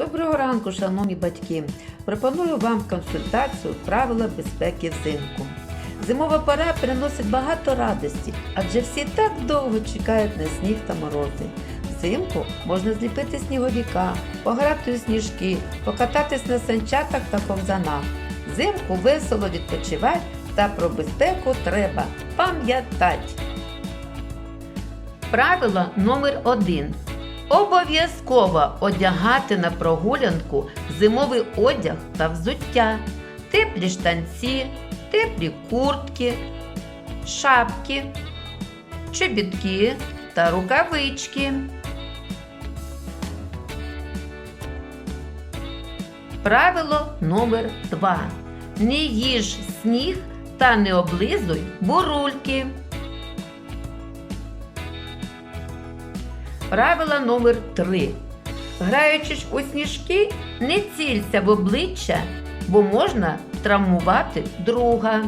Доброго ранку, шановні батьки! Пропоную вам консультацію правила безпеки взимку. Зимова пора приносить багато радості, адже всі так довго чекають на сніг та морози. Взимку можна зліпити сніговіка, пограти у сніжки, покататись на санчатах та ковзанах. Взимку весело відпочивати та про безпеку треба пам'ятати. Правило номер один. Обов'язково одягати на прогулянку зимовий одяг та взуття, теплі штанці, теплі куртки, шапки, чобітки та рукавички. Правило номер 2. Не їж сніг та не облизуй бурульки. Правило номер 3. Граючись у сніжки, не цілься в обличчя, бо можна травмувати друга.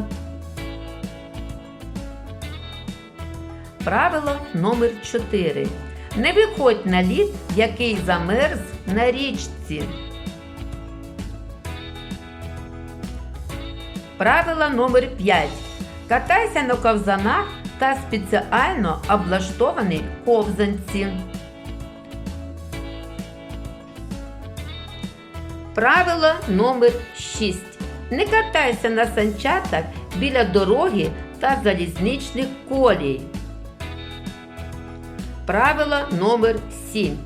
Правило номер 4. Не виходь на лід, який замерз на річці. Правило номер 5. Катайся на ковзанах та спеціально облаштовані ковзанці. Правило номер 6. Не катайся на санчатах біля дороги та залізничних колій. Правило номер 7.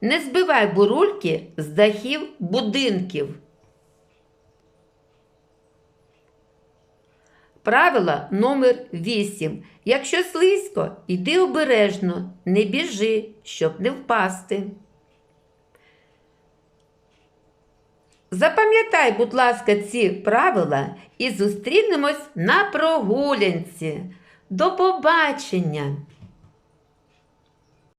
Не збивай бурульки з дахів будинків. Правило номер 8. Якщо слизько, йди обережно, не біжи, щоб не впасти. Запам'ятай, будь ласка, ці правила і зустрінемось на прогулянці. До побачення!